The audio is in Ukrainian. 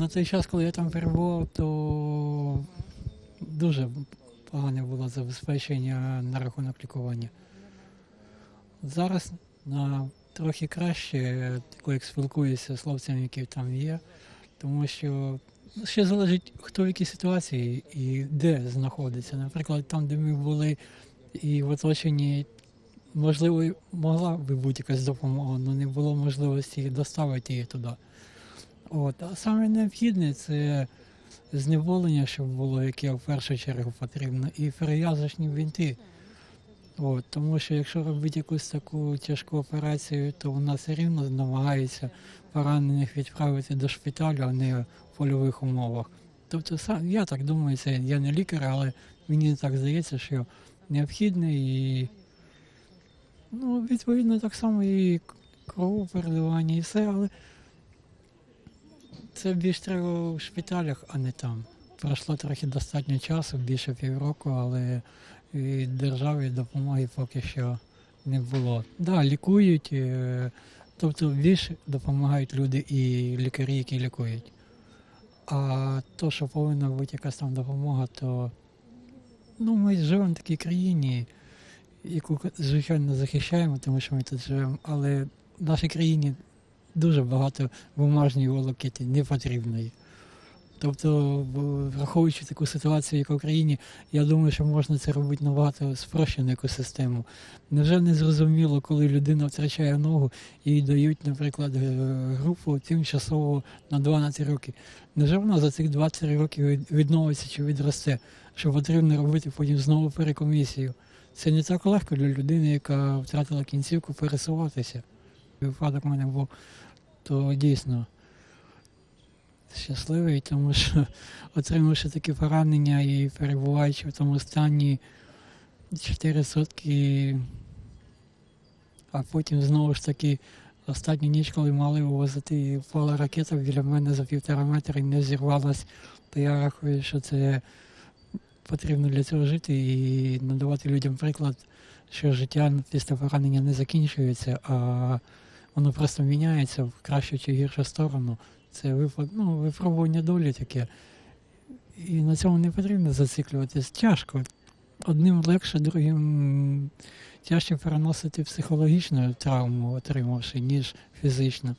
на той час, коли я там перебував, то дуже погане було забезпечення на рахунок лікування. Зараз на трохи краще, як спілкуюся з хлопцями, які там є, тому що ще залежить, хто в якій ситуації і де знаходиться. Наприклад, там, де ми були і в оточенні, можливо, могла би бути якась допомога, але не було можливості доставити її туди. От. А саме необхідне це зневолення, щоб було, яке в першу чергу потрібно, і перев'язочні бінти. От, тому що якщо робити якусь таку тяжку операцію, то у нас рівно намагаються поранених відправити до шпиталю, а не в польових умовах. Тобто, сам, я так думаю, це я не лікар, але мені так здається, що необхідне і ну, відповідно так само і кровопереливання, і все, але це більш треба в шпиталях, а не там. Пройшло трохи достатньо часу, більше півроку, але від держави допомоги поки що не було. Так, да, лікують, е, тобто більше допомагають люди і лікарі, які лікують. А то, що повинна бути якась там допомога, то ну, ми живемо в такій країні, яку, звичайно, захищаємо, тому що ми тут живемо, але в нашій країні дуже багато бумажної волокіти непотрібної. Тобто, враховуючи таку ситуацію, як в Україні, я думаю, що можна це робити набагато спрощену екосистему. Невже не зрозуміло, коли людина втрачає ногу і дають, наприклад, е, групу тимчасово на 12 років? Невже вона за цих 20 років відновиться чи відросте, що потрібно робити потім знову перекомісію? Це не так легко для людини, яка втратила кінцівку пересуватися. Випадок у мене був, то дійсно щасливий, тому що отримавши такі поранення і перебуваючи в тому стані 4 сутки, а потім знову ж таки останню ніч, коли мали вивозити, впала ракета біля мене за півтора метра і не зірвалась, то я рахую, що це потрібно для цього жити і надавати людям приклад, що життя після поранення не закінчується, а воно просто міняється в кращу чи гіршу сторону. Це випад, ну, випробування долі таке. І на цьому не потрібно зациклюватись. Тяжко. Одним легше, другим тяжче переносити психологічну травму, отримавши, ніж фізично.